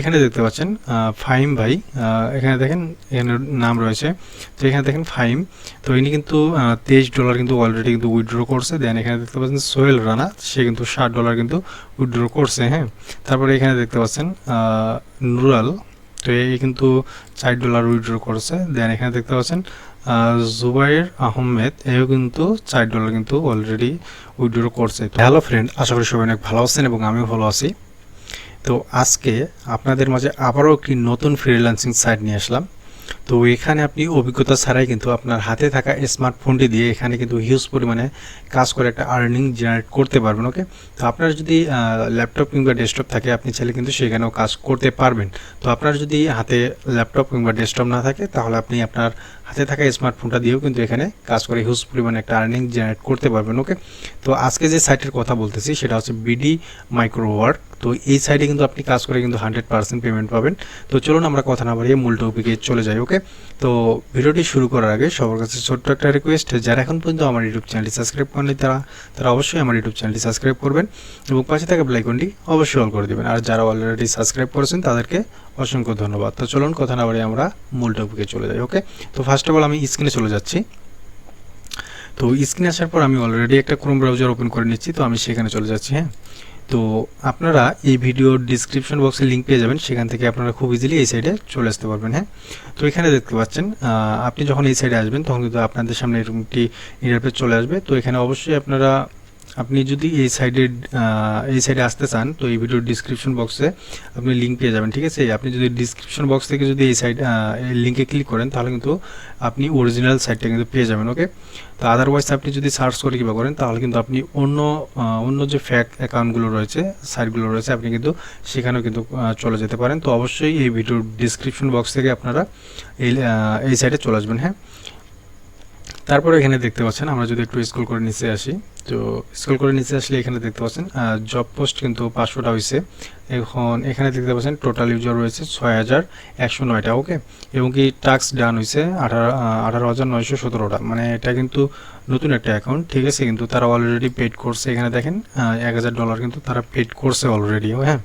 এখানে দেখতে পাচ্ছেন ফাইম ভাই এখানে দেখেন, এখানে নাম রয়েছে। তো এখানে দেখেন ফাইম তো ইনি কিন্তু তেইশ ডলার কিন্তু অলরেডি কিন্তু উইথড্র করছে। দেন এখানে দেখতে পাচ্ছেন সোহেল রানা, সে কিন্তু ষাট ডলার কিন্তু উইথড্র করছে হ্যাঁ। তারপরে এখানে দেখতে পাচ্ছেন নুরাল, তো এই কিন্তু চার ডলার উইথড্র করছে। দেন এখানে দেখতে পাচ্ছেন জুবাইর আহমেদ, এও কিন্তু চার ডলার কিন্তু অলরেডি উইথড্র করছে। হ্যালো ফ্রেন্ড আশা করি সবাই অনেক ভালো আছেন এবং আমিও ভালো আছি। তো আজকে আপনাদের মাঝে আবারও একটি নতুন ফ্রিল্যান্সিং সাইট নিয়ে আসলাম। তো এখানে আপনি অভিজ্ঞতা ছাড়াই কিন্তু আপনার হাতে থাকা স্মার্টফোনটি দিয়ে এখানে কিন্তু হিউজ পরিমাণে কাজ করে একটা আর্নিং জেনারেট করতে পারবেন ওকে তো আপনার যদি ল্যাপটপ কিংবা ডেস্কটপ থাকে, আপনি চাইলে কিন্তু সেখানেও কাজ করতে পারবেন। তো আপনার যদি হাতে ল্যাপটপ কিংবা ডেস্কটপ না থাকে, তাহলে আপনি আপনার হাতে থাকা স্মার্টফোনটা দিয়েও কিন্তু এখানে কাজ করে হিউজ পরিমাণে একটা আর্নিং জেনারেট করতে পারবেন ওকে তো আজকে যে সাইটের কথা বলতেছি, সেটা হচ্ছে বিডি মাইক্রো ওয়ার্ক তো এই সাইটে কিন্তু আপনি কাজ করে কিন্তু হান্ড্রেড পার্সেন্ট পেমেন্ট পাবেন। তো চলুন আমরা কথা না বাড়িয়ে মূল টপিকে চলে যাই ওকে তো ভিডিওটি শুরু করার আগে সবার কাছে ছোট্ট একটা রিকোয়েস্ট যারা এখন পর্যন্ত আমার ইউটিউব চ্যানেলটি সাবস্ক্রাইব করেনি তারা তারা অবশ্যই আমার ইউটিউব চ্যানেলটি সাবস্ক্রাইব করবেন এবং পাশে থাকা বেলাইকনটি অবশ্যই অল করে দেবেন। আর যারা অলরেডি সাবস্ক্রাইব করেছেন, তাদেরকে অসংখ্য ধন্যবাদ। তো চলুন কথা না বাড়িয়ে আমরা মূল টপিকে চলে যাই ওকে তো ফার্স্ট অফ অল আমি স্ক্রিনে চলে যাচ্ছি। তো স্ক্রিনে আসার পর আমি অলরেডি একটা ক্রোম ব্রাউজার ওপেন করে নিচ্ছি, তো আমি সেখানে চলে যাচ্ছি হ্যাঁ? তো আপনারা এই ভিডিওর ডিসক্রিপশন বক্সে লিঙ্ক পেয়ে যাবেন, সেখান থেকে আপনারা খুব ইজিলি এই সাইডে চলে আসতে পারবেন হ্যাঁ? তো এখানে দেখতে পাচ্ছেন আপনি যখন এই সাইডে আসবেন, তখন কিন্তু আপনাদের সামনে এরকম একটি ইন্টারফেস চলে আসবে। তো এখানে অবশ্যই আপনারা আপনি যদি এই সাইডে এই সাইডে আসতে চান, তো এই ভিডিওর ডিসক্রিপশন বক্সে আপনি লিঙ্ক পেয়ে যাবেন, ঠিক আছে? আপনি যদি ডিসক্রিপশন বক্স থেকে যদি এই সাইড এই লিঙ্কে ক্লিক করেন, তাহলে কিন্তু আপনি অরিজিনাল সাইটটা কিন্তু পেয়ে যাবেন ওকে তো আদারওয়াইজ আপনি যদি সার্চ করে কিবা করেন, তাহলে কিন্তু আপনি অন্য অন্য যে ফ্যাক অ্যাকাউন্টগুলো রয়েছে সাইটগুলো রয়েছে, আপনি কিন্তু সেখানেও কিন্তু চলে যেতে পারেন। তো অবশ্যই এই ভিডিওর ডিসক্রিপশন বক্স থেকে আপনারা এই এই সাইটে চলে আসবেন হ্যাঁ? তারপরে এখানে দেখতে পাচ্ছেন, আমরা যদি একটু স্কুল করে নিচে আসি, তো স্কুল করে নিচে আসলে এখানে দেখতে পাচ্ছেন জব পোস্ট কিন্তু পাঁচশোটা হয়েছে এখন এখানে দেখতে পাচ্ছেন টোটাল ইউজার রয়েছে ছয় হাজার একশো নয়টা ওকে এবং কি টাস্ক ডান হয়েছে আঠারো আঠারো হাজার নয়শো সতেরোটা। মানে এটা কিন্তু নতুন একটা অ্যাকাউন্ট ঠিক আছে? কিন্তু তারা অলরেডি পেড করছে। এখানে দেখেন এক হাজার ডলার কিন্তু তারা পেড করছে অলরেডি হ্যাঁ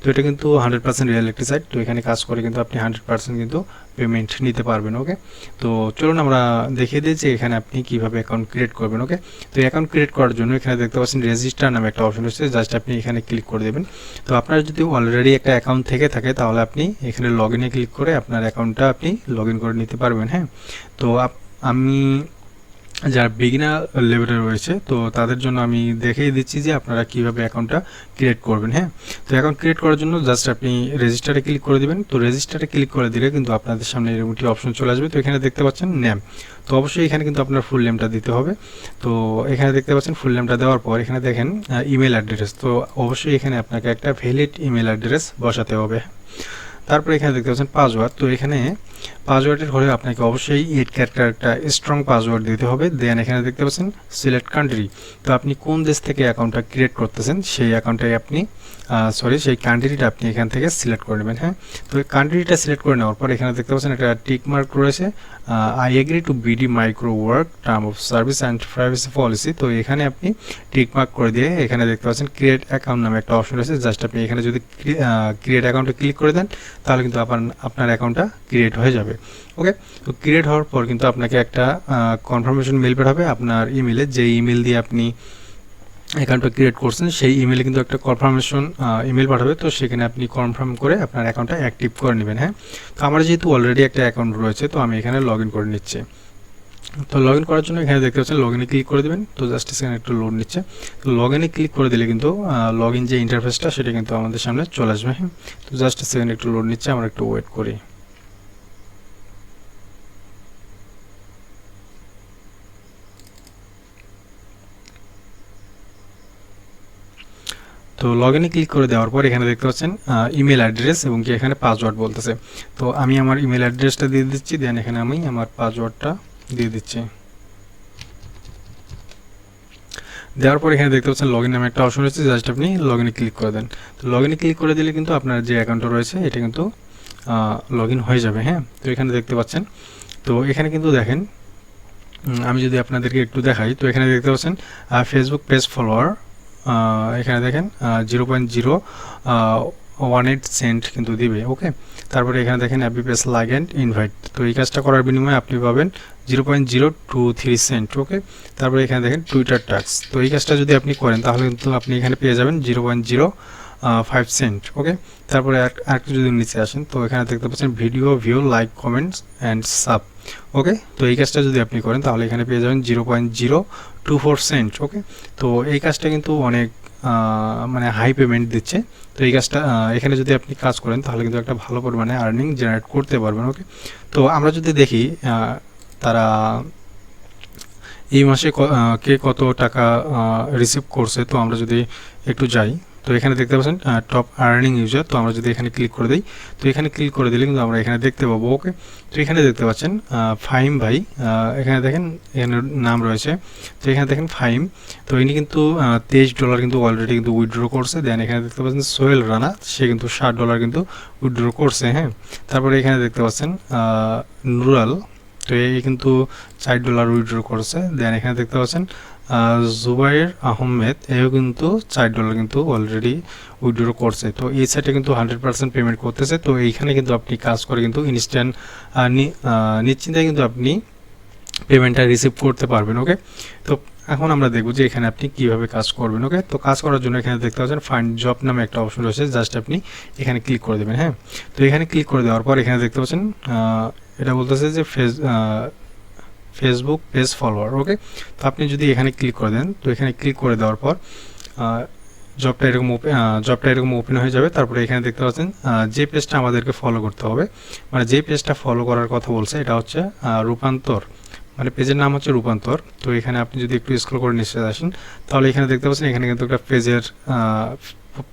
তো এটা কিন্তু হান্ড্রেড পার্সেন্ট রিয়েল একটি সাইট তো এখানে কাজ করে কিন্তু আপনি হান্ড্রেড পার্সেন্ট কিন্তু পেমেন্ট নিতে পারবেন ওকে তো চলুন আমরা দেখিয়ে দিয়েছি এখানে আপনি কীভাবে অ্যাকাউন্ট ক্রিয়েট করবেন ওকে তো অ্যাকাউন্ট ক্রিয়েট করার জন্য এখানে দেখতে পাচ্ছেন রেজিস্টার নামে একটা অপশন রয়েছে জাস্ট আপনি এখানে ক্লিক করে দেবেন। তো আপনার যদি অলরেডি একটা অ্যাকাউন্ট থেকে থাকে, তাহলে আপনি এখানে লগ ইনে ক্লিক করে আপনার অ্যাকাউন্টটা আপনি লগ করে নিতে পারবেন হ্যাঁ? তো আমি যারা বিগিনার লেভেলে রয়েছে, তো তাদের জন্য আমি দেখিয়ে দিচ্ছি যে আপনারা কীভাবে অ্যাকাউন্টটা ক্রিয়েট করবেন হ্যাঁ? তো অ্যাকাউন্ট ক্রিয়েট করার জন্য জাস্ট আপনি রেজিস্টারে ক্লিক করে দিবেন। তো রেজিস্টারে ক্লিক করে দিলে কিন্তু আপনাদের সামনে এরকম একটি অপশন চলে আসবে। তো এখানে দেখতে পাচ্ছেন নেম তো অবশ্যই এখানে কিন্তু আপনার ফুল নেমটা দিতে হবে। তো এখানে দেখতে পাচ্ছেন ফুল নেমটা দেওয়ার পর এখানে দেখেন ইমেল অ্যাড্রেস তো অবশ্যই এখানে আপনাকে একটা ভ্যালিড ইমেল অ্যাড্রেস বসাতে হবে। তারপরে এখানে দেখতে পাচ্ছেন পাসওয়ার্ড তো এখানে পাসওয়ার্ডের হলে আপনাকে অবশ্যই এইট ক্যারেক্টার একটা স্ট্রং পাসওয়ার্ড দিতে হবে। দেন এখানে দেখতে পাচ্ছেন সিলেক্ট কান্ট্রি তো আপনি কোন দেশ থেকে অ্যাকাউন্টটা ক্রিয়েট করতেছেন, সেই অ্যাকাউন্টে আপনি সরি সেই কান্ট্রিটা আপনি এখান থেকে সিলেক্ট করে নেবেন হ্যাঁ? তো এই কান্ট্রিটা সিলেক্ট করে নেওয়ার পর এখানে দেখতে পাচ্ছেন একটা টিক মার্ক রয়েছে। I agree to BD micro work term of service and privacy policy তো এখানে আপনি টিক মার্ক করে দিয়ে এখানে দেখতে পাচ্ছেন ক্রিয়েট অ্যাকাউন্ট নামে একটা অপশন রয়েছে। জাস্ট আপনি এখানে যদি ক্রিয়েট অ্যাকাউন্টে ক্লিক করে দেন তাহলে কিন্তু আপনার আপনার অ্যাকাউন্টটা ক্রিয়েট হয়ে যাবে। ওকে তো ক্রিয়েট হওয়ার পর কিন্তু আপনাকে একটা কনফার্মেশন মেল পাঠাবে আপনার ইমেলে যে ইমেল দিয়ে আপনি অ্যাকাউন্টটা ক্রিয়েট করছেন, সেই ইমেলে কিন্তু একটা কনফার্মেশন ইমেল পাঠাবে। তো সেখানে আপনি কনফার্ম করে আপনার অ্যাকাউন্টটা অ্যাক্টিভ করে নেবেন হ্যাঁ? তো আমার যেহেতু অলরেডি একটা অ্যাকাউন্ট রয়েছে, তো আমি এখানে লগ করে নিচ্ছি। তো লগ ইন করার জন্য এখানে দেখতে পাচ্ছেন লগ ইনে ক্লিক করে দেবেন। তো জাস্ট সেখানে একটু লোড নিচ্ছে। তো লগ ইনে ক্লিক করে দিলে কিন্তু লগ ইন যে ইন্টারফেসটা সেটা কিন্তু আমাদের সামনে চলে আসবে। হ্যাঁ তো জাস্ট সেখানে একটু লোড নিচ্ছে, আমরা একটু ওয়েট করি। তো লগ ইনে ক্লিক করে দেওয়ার পর এখানে দেখতে পাচ্ছেন ইমেল অ্যাড্রেস এবং কি এখানে পাসওয়ার্ড বলতেছে। তো আমি আমার ইমেল অ্যাড্রেসটা দিয়ে দিচ্ছি দেন এখানে আমি আমার পাসওয়ার্ডটা দিয়ে দিচ্ছি। দেওয়ার পর এখানে দেখতে পাচ্ছেন লগ ইন নামে একটা অপশন রয়েছে জাস্ট আপনি লগ ইনে ক্লিক করে দেন। তো লগ ইনে ক্লিক করে দিলে কিন্তু আপনার যে অ্যাকাউন্টটা রয়েছে, এটা কিন্তু লগ ইন হয়ে যাবে হ্যাঁ? তো এখানে দেখতে পাচ্ছেন। তো এখানে কিন্তু দেখেন আমি যদি আপনাদেরকে একটু দেখাই, তো এখানে দেখতে পাচ্ছেন ফেসবুক পেজ ফলোয়ার এখানে দেখেন zero point zero one eight cent কিন্তু দিবে ওকে তারপরে এখানে দেখেন অ্যাপিপেস অ্যান্ড ইনভাইট তো এই কাজটা করার বিনিময়ে আপনি পাবেন zero point zero two three cent okay তারপরে এখানে দেখেন টুইটার ট্যাক্স তো এই কাজটা যদি আপনি করেন, তাহলে কিন্তু আপনি এখানে পেয়ে যাবেন zero point zero five cent okay তারপরে আর একটু যদি নিচে আসেন, তো এখানে দেখতে পাচ্ছেন video view like comments and sub okay তো এই কাজটা যদি আপনি করেন, তাহলে এখানে পেয়ে যাবেন zero point zero two four cent okay তো এই কাজটা কিন্তু অনেক মানে হাই পেমেন্ট দিচ্ছে। তো এই কাজটা এখানে যদি আপনি কাজ করেন, তাহলে কিন্তু একটা ভালো পরিমাণে আর্নিং জেনারেট করতে পারবেন ওকে তো আমরা যদি দেখি তারা এই মাসে কে কত টাকা রিসিভ করছে, তো আমরা যদি একটু যাই। তো এখানে দেখতে পাচ্ছেন টপ আর্নিং ইউজার তো আমরা যদি এখানে ক্লিক করে দিই, তো এখানে ক্লিক করে দিলে কিন্তু আমরা এখানে দেখতে পাবো ওকে তো এখানে দেখতে পাচ্ছেন ফাইম ভাই এখানে দেখেন, এখানে নাম রয়েছে, তো এখানে দেখেন ফাইম তো ইনি কিন্তু তেইশ ডলার কিন্তু অলরেডি কিন্তু উইথড্র করছে দেন এখানে দেখতে পাচ্ছেন সোহেল রানা, সে কিন্তু ষাট ডলার কিন্তু উইথড্র করছে হ্যাঁ? তারপরে এখানে দেখতে পাচ্ছেন নুরাল তো এই কিন্তু চার ডলার উইথড্র করেছে। দেন এখানে দেখতে পাচ্ছেন জুবাইর আহমেদ, এও কিন্তু চার ডলার কিন্তু অলরেডি উইথড্র করছে। তো এই সাইটে কিন্তু হান্ড্রেড পার্সেন্ট পেমেন্ট করতেছে। তো এইখানে কিন্তু আপনি কাজ করে কিন্তু ইনস্ট্যান্ট নিশ্চিন্তায় কিন্তু আপনি পেমেন্টটা রিসিভ করতে পারবেন ওকে তো এখন আমরা দেখব যে এখানে আপনি কীভাবে কাজ করবেন ওকে তো কাজ করার জন্য এখানে দেখতে পাচ্ছেন ফাইন্ড জব নামে একটা অপশন রয়েছে। জাস্ট আপনি এখানে ক্লিক করে দেবেন হ্যাঁ? তো এখানে ক্লিক করে দেওয়ার পর এখানে দেখতে পাচ্ছেন এটা বলতেছে যে face Facebook page follower okay তো আপনি যদি এখানে ক্লিক করে দেন, তো এখানে ক্লিক করে দেওয়ার পর জবটা এরকম জবটা এরকম ওপেন হয়ে যাবে। তারপরে এখানে দেখতে পাচ্ছেন যে পেজটা আমাদেরকে ফলো করতে হবে মানে যে পেজটা ফলো করার কথা বলছে, এটা হচ্ছে রূপান্তর মানে পেজের নাম হচ্ছে রূপান্তর। তো এখানে আপনি যদি একটু স্ক্রল করে নিশ্চয় আসেন, তাহলে এখানে দেখতে পাচ্ছেন, এখানে কিন্তু একটা পেজের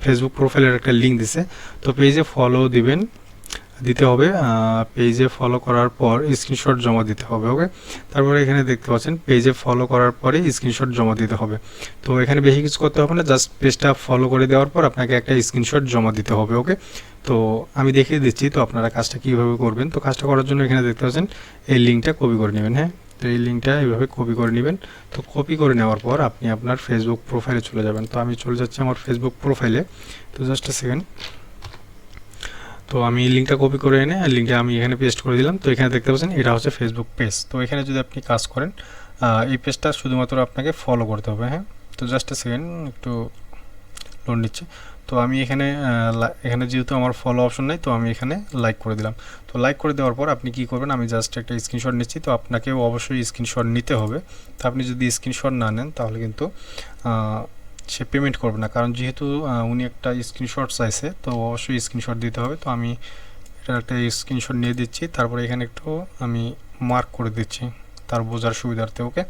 ফেসবুক প্রোফাইলের একটা লিঙ্ক দিছে। তো পেজে ফলো দিবেন দিতে হবে পেজে ফলো করার পর স্ক্রিনশট জমা দিতে হবে ওকে তারপরে এখানে দেখতে পাচ্ছেন পেজে ফলো করার পরে স্ক্রিনশট জমা দিতে হবে। তো এখানে বেশি কিছু করতে হবে না জাস্ট পেজটা ফলো করে দেওয়ার পর আপনাকে একটা স্ক্রিনশট জমা দিতে হবে ওকে তো আমি দেখিয়ে দিচ্ছি, তো আপনারা কাজটা কীভাবে করবেন? তো কাজটা করার জন্য এখানে দেখতে পাচ্ছেন, এই লিঙ্কটা কপি করে নেবেন হ্যাঁ? তো এই লিঙ্কটা এইভাবে কপি করে নেবেন। তো কপি করে নেওয়ার পর আপনি আপনার ফেসবুক প্রোফাইলে চলে যাবেন। তো আমি চলে যাচ্ছি আমার ফেসবুক প্রোফাইলে তো জাস্ট সেকেন্ড তো আমি লিঙ্কটা কপি করে এনে লিঙ্কটা আমি এখানে পেস্ট করে দিলাম। তো এখানে দেখতে পাচ্ছেন, এটা হচ্ছে ফেসবুক পেজ তো এখানে যদি আপনি কাজ করেন এই পেজটা শুধুমাত্র আপনাকে ফলো করতে হবে হ্যাঁ? তো জাস্ট সেকেন্ড একটু লোন নিচ্ছে। তো আমি এখানে এখানে যেহেতু আমার ফলো অপশন নেই, তো আমি এখানে লাইক করে দিলাম। তো লাইক করে দেওয়ার পর আপনি কি করবেন, আমি জাস্ট একটা স্ক্রিনশট নিচ্ছি। তো আপনাকেও অবশ্যই স্ক্রিনশট নিতে হবে। তো আপনি যদি স্ক্রিনশট না নেন, তাহলে কিন্তু সে পেমেন্ট করবে না। কারণ যেহেতু উনি একটা স্ক্রিনশট চাইছে, তো অবশ্যই স্ক্রিনশট দিতে হবে। তো আমি এটা একটা স্ক্রিনশট নিয়ে দিচ্ছি। তারপরে এখানে একটু আমি মার্ক করে দিচ্ছি তার বোঝার সুবিধার্থে ওকে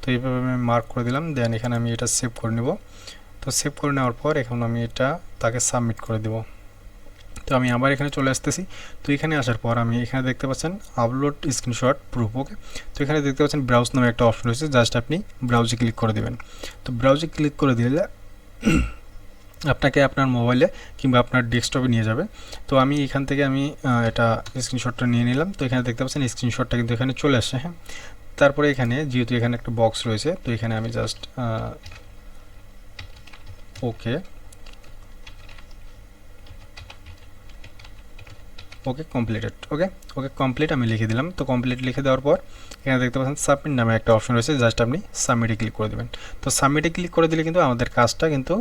তো এইভাবে আমি মার্ক করে দিলাম। দেন এখানে আমি এটা সেভ করে নেব। তো সেভ করে নেওয়ার পর এখন আমি এটা তাকে সাবমিট করে দেবো। তো আমি আবার এখানে চলে আসতেছি। তো এখানে আসার পর আমি এখানে দেখতে পাচ্ছেন আপলোড স্ক্রিনশট প্রুফ ওকে তো এখানে দেখতে পাচ্ছেন ব্রাউজ নামে একটা অপশন রয়েছে জাস্ট আপনি ব্রাউজে ক্লিক করে দেবেন। তো ব্রাউজে ক্লিক করে দিলে আপনাকে আপনার মোবাইলে কিংবা আপনার ডেস্কটপে নিয়ে যাবে। তো আমি এখান থেকে আমি এটা স্ক্রিনশটটা নিয়ে নিলাম। তো এখানে দেখতে পাচ্ছেন স্ক্রিনশটটা কিন্তু এখানে চলে আসছে হ্যাঁ? তারপরে এখানে যেহেতু এখানে একটা বক্স রয়েছে, তো এখানে আমি just okay okay completed okay okay complete আমি লিখে দিলাম। তো কমপ্লিট লিখে দেওয়ার পর এখানে দেখতে পাচ্ছেন সাবমিট নামে একটা অপশন রয়েছে জাস্ট আপনি সাবমিটে ক্লিক করে দেবেন। তো সাবমিটে ক্লিক করে দিলে কিন্তু আমাদের কাজটা কিন্তু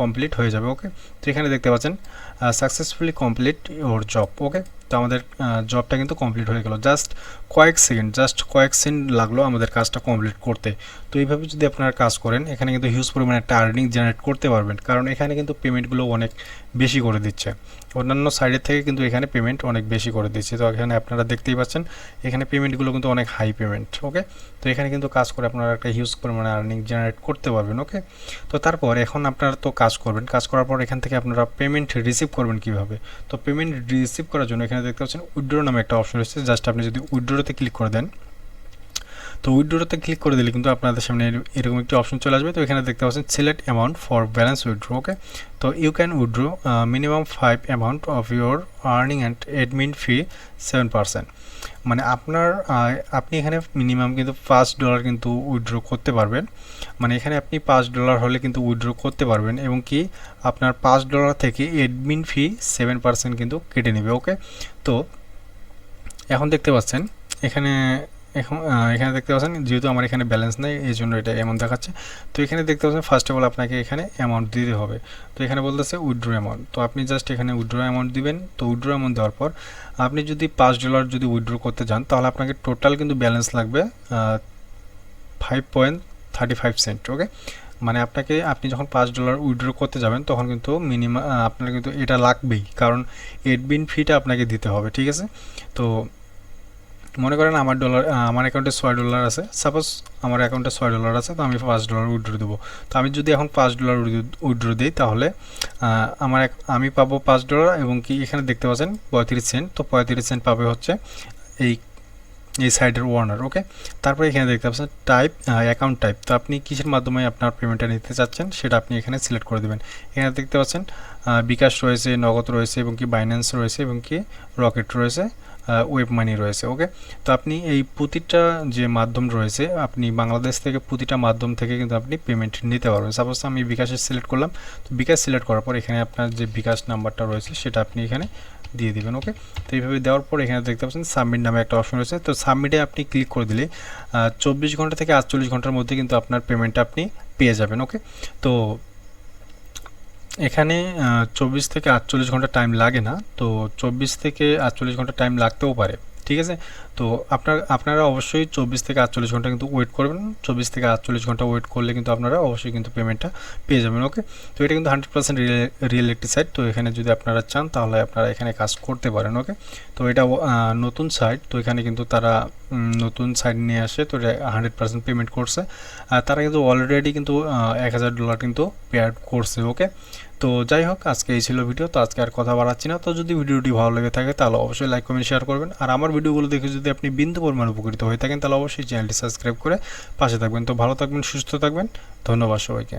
কমপ্লিট হয়ে যাবে ওকে তো এখানে দেখতে পাচ্ছেন successfully complete your job okay তো আমাদের জবটা কিন্তু কমপ্লিট হয়ে গেল। জাস্ট কয়েক সেকেন্ড জাস্ট কয়েক সেকেন্ড লাগল আমাদের কাজটা কমপ্লিট করতে। তো এইভাবে যদি আপনারা কাজ করেন, এখানে কিন্তু হিউজ পরিমাণে একটা আর্নিং জেনারেট করতে পারবেন। কারণ এখানে কিন্তু পেমেন্টগুলো অনেক বেশি করে দিচ্ছে। অন্যান্য সাইডের থেকে কিন্তু এখানে পেমেন্ট অনেক বেশি করে দিচ্ছে। তো এখানে আপনারা দেখতেই পাচ্ছেন, এখানে পেমেন্টগুলো কিন্তু অনেক হাই পেমেন্ট ওকে তো এখানে কিন্তু কাজ করে আপনারা একটা হিউজ পরিমাণে আর্নিং জেনারেট করতে পারবেন ওকে তো তারপর এখন আপনারা তো কাজ করবেন। কাজ করার পর এখান থেকে আপনারা পেমেন্ট রিসিভ করবেন কীভাবে? তো পেমেন্ট রিসিভ করার জন্য এখানে দেখতে পাচ্ছেন উইড্রো নামে একটা অপশন রয়েছে। জাস্ট আপনি যদি উইড্রোতে ক্লিক করে দেন তো উইড্রোতে ক্লিক করে দিলে কিন্তু আপনাদের সামনে এরকম একটি অপশন চলে আসবে। তো এখানে দেখতে পাচ্ছেন select amount for balance withdraw okay তো you can withdraw minimum five amount of your earning and admin fee seven percent মানে আপনার আপনি এখানে মিনিমাম কিন্তু পাঁচ ডলার কিন্তু উইড্রো করতে পারবেন। মানে এখানে আপনি পাঁচ ডলার হলে কিন্তু উইড্রো করতে পারবেন এবং কি আপনার পাঁচ ডলার থেকে অ্যাডমিন ফি সেভেন পার্সেন্ট কিন্তু কেটে নেবে ওকে তো এখন দেখতে পাচ্ছেন, এখানে এখন এখানে দেখতে পাচ্ছেন, যেহেতু আমার এখানে ব্যালেন্স নেই, এই জন্য এটা এমন দেখাচ্ছে। তো এখানে দেখতে পাচ্ছেন ফার্স্ট অফ অল আপনাকে এখানে অ্যামাউন্ট দিতে হবে। তো এখানে বলতেছে উইড্রো অ্যামাউন্ট তো আপনি জাস্ট এখানে উইড্রো অ্যামাউন্ট দিবেন। তো উইড্রো অ্যামাউন্ট দেওয়ার পর আপনি যদি পাঁচ ডলার যদি উইড্রো করতে যান তাহলে আপনাকে টোটাল কিন্তু ব্যালেন্স লাগবে five point thirty five cent okay মানে আপনাকে, আপনি যখন পাঁচ ডলার উইড্রো করতে যাবেন, তখন কিন্তু মিনিমাম আপনার কিন্তু এটা লাগবেই। কারণ এডমিন ফিটা আপনাকে দিতে হবে, ঠিক আছে? তো মনে করেন আমার ডলার আমার অ্যাকাউন্টে ছয় ডলার আছে। সাপোজ আমার অ্যাকাউন্টে ছয় ডলার আছে, তো আমি পাঁচ ডলার উইড্রো দেবো। তো আমি যদি এখন পাঁচ ডলার উইড্রো দিই, তাহলে আমার আমি পাবো পাঁচ ডলার এবং কি এখানে দেখতে পাচ্ছেন পঁয়ত্রিশ সেন্ট তো পঁয়ত্রিশ সেন্ট পাবে হচ্ছে এই এই সাইডের ওয়ার্নার ওকে তারপরে এখানে দেখতে পাচ্ছেন টাইপ অ্যাকাউন্ট টাইপ তো আপনি কিসের মাধ্যমে আপনার পেমেন্টটা নিতে চাচ্ছেন, সেটা আপনি এখানে সিলেক্ট করে দেবেন। এখানে দেখতে পাচ্ছেন বিকাশ রয়েছে, নগদ রয়েছে এবং কি বাইন্যান্স রয়েছে এবং কি রকেট রয়েছে। ওয়েব মানি রয়েছে ওকে তো আপনি এই প্রতিটা যে মাধ্যম রয়েছে, আপনি বাংলাদেশ থেকে প্রতিটা মাধ্যম থেকে কিন্তু আপনি পেমেন্ট নিতে পারবেন। সাপোজ আমি বিকাশে সিলেক্ট করলাম, তো বিকাশ সিলেক্ট করার পর এখানে আপনার যে বিকাশ নাম্বারটা রয়েছে, সেটা আপনি এখানে দিয়ে দেবেন ওকে তো এইভাবে দেওয়ার পর এখানে দেখতে পাচ্ছেন সাবমিট নামে একটা অপশন রয়েছে। তো সাবমিটে আপনি ক্লিক করে দিলে চব্বিশ ঘণ্টা থেকে আটচল্লিশ ঘণ্টার মধ্যে কিন্তু আপনার পেমেন্টটা আপনি পেয়ে যাবেন ওকে তো এখানে চব্বিশ থেকে আটচল্লিশ ঘণ্টা টাইম লাগে না, তো চব্বিশ থেকে আটচল্লিশ ঘণ্টা টাইম লাগতেও পারে, ঠিক আছে? তো আপনার, আপনারা অবশ্যই চব্বিশ থেকে আটচল্লিশ ঘণ্টা কিন্তু ওয়েট করবেন, চব্বিশ থেকে আটচল্লিশ ঘণ্টা ওয়েট করলে কিন্তু আপনারা অবশ্যই কিন্তু পেমেন্টটা পেয়ে যাবেন ওকে তো এটা কিন্তু হান্ড্রেড পার্সেন্ট রিয়েল একটি সাইট তো এখানে যদি আপনারা চান তাহলে আপনারা এখানে কাজ করতে পারেন ওকে তো এটা নতুন সাইট তো এখানে কিন্তু তারা নতুন সাইট নিয়ে আসে, তো এটা হান্ড্রেড পার্সেন্ট পেমেন্ট করছে। আর তারা কিন্তু অলরেডি কিন্তু এক হাজার ডলার কিন্তু পেয়ার করছে ওকে তো যাই হোক, আজকে এই ছিল ভিডিও, তো আজকে আর কথা বাড়াচ্ছি না। তো যদি ভিডিওটি ভালো লেগে থাকে, তাহলে অবশ্যই লাইক, কমেন্ট, শেয়ার করবেন। আর আমার ভিডিওগুলো দেখে যদি আপনি বিন্দু পরিমাণ উপকৃত হয়ে থাকেন, তাহলে অবশ্যই চ্যানেলটি সাবস্ক্রাইব করে পাশে থাকবেন। তো ভালো থাকবেন, সুস্থ থাকবেন। ধন্যবাদ সবাইকে।